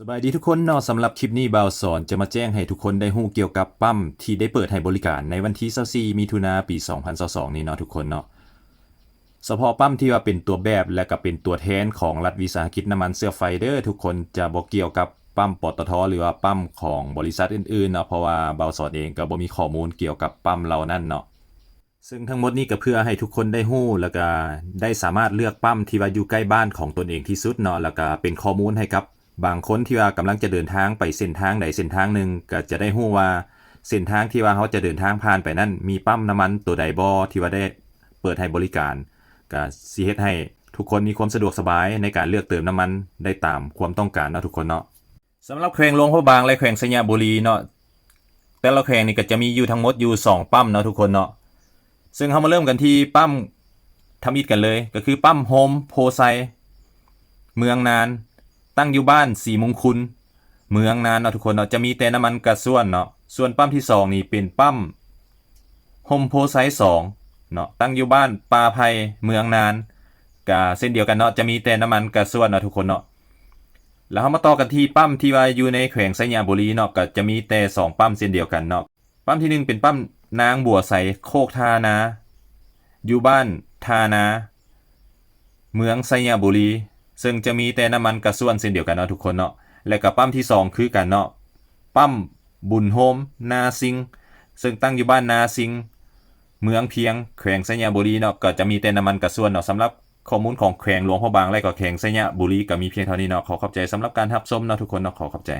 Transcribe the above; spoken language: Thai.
สบายดีทุกคนเนาะสำหรับคลิปนี้บ่าวสอนจะมาแจ้งให้ทุกคนได้ฮู้เกี่ยวกับปั๊มที่ได้เปิดให้บริการในวันที่24มิถุนาปี 2022นี้เนาะทุกคนเนาะเฉพาะปั๊มที่ว่าเป็นตัวแบบและก็เป็นตัวแทนของรัฐวิสาหกิจน้ำมันเสื้อไฟเดอร์ทุกคนจะบ่เกี่ยวกับปั๊มปตทหรือว่าปั๊มของบริษัทอื่นๆเนาะเพราะว่าบ่าวสอนเองก็บ่มีข้อมูลเกี่ยวกับปั๊มเหล่านั้นเนาะซึ่งทั้งหมดนี้ก็เพื่อให้ทุกคนได้ฮู้แล้วก็ได้สามารถเลือกปั๊มที่ว่าอยู่ใกล้บ้านของตนเองที่สุดเนาะแล้วก็เป็นข้อมูลให้กับ บางคนที่ว่ากำลังจะเดินทางไปเส้นทางใดเส้นทางหนึ่งก็จะได้ฮู้ว่าเส้นทางที่ว่าเขาจะเดินทางผ่านไปนั้นมีปั๊มน้ำมันตัวใดบ่ที่ว่าได้เปิดให้บริการก็สิเฮ็ดให้ทุกคนมีความสะดวกสบายในการเลือกเติมน้ำมันได้ตามความต้องการเนาะทุกคนเนาะสำหรับแขวงหลวงพระบางและแขวงสยามบุรีเนาะแต่ละแขวงนี่ก็จะมีอยู่ทั้งหมดอยู่สองปั๊มเนาะทุกคนเนาะซึ่งเขามาเริ่มกันที่ปั๊มทำอิฐกันเลย ก็คือปั๊มโฮมโพไซเมืองนาน ตั้งอยู่บ้านสีมงคุลเมืองนานเนาะทุกคนเนาะจะมีแต่น้ำมันกระส่วนเนาะส่วนปั๊มที่สองนี่เป็นปั๊มโฮมโพไซส์สองเนาะตั้งอยู่บ้านปลาไพเมืองนานกับเส้นเดียวกันเนาะจะมีแต่น้ำมันกระส่วนเนาะทุกคนเนาะแล้วเขามาต่อกันที่ปั๊มที่ว่าอยู่ในแขวงไซยาบุรีเนาะก็จะมีแต่สองปั๊มเส้นเดียวกันเนาะปั๊มที่หนึ่งเป็นปั๊มนางบัวใสโคกทานาอยู่บ้านทานา เมืองไซยาบุรี ซึ่งจะมีแต่น้ำมันกระส่วนเส้นเดียวกันเนาะทุกคนเนาะและกับปั๊มที่สองคือกันเนาะปั๊มบุญโฮมนาซิง ซึ่งตั้งอยู่บ้านนาซิง เมืองเพียงแขวงไซยาบุรีเนาะก็จะมีแต่น้ำมันกระส่วนเนาะสำหรับข้อมูลของแขวงหลวงพ่อบางและก็แขวงไซยาบุรีก็มีเพียงเท่านี้เนาะขอขอบใจสำหรับการรับชมเนาะทุกคนเนาะขอขอบใจ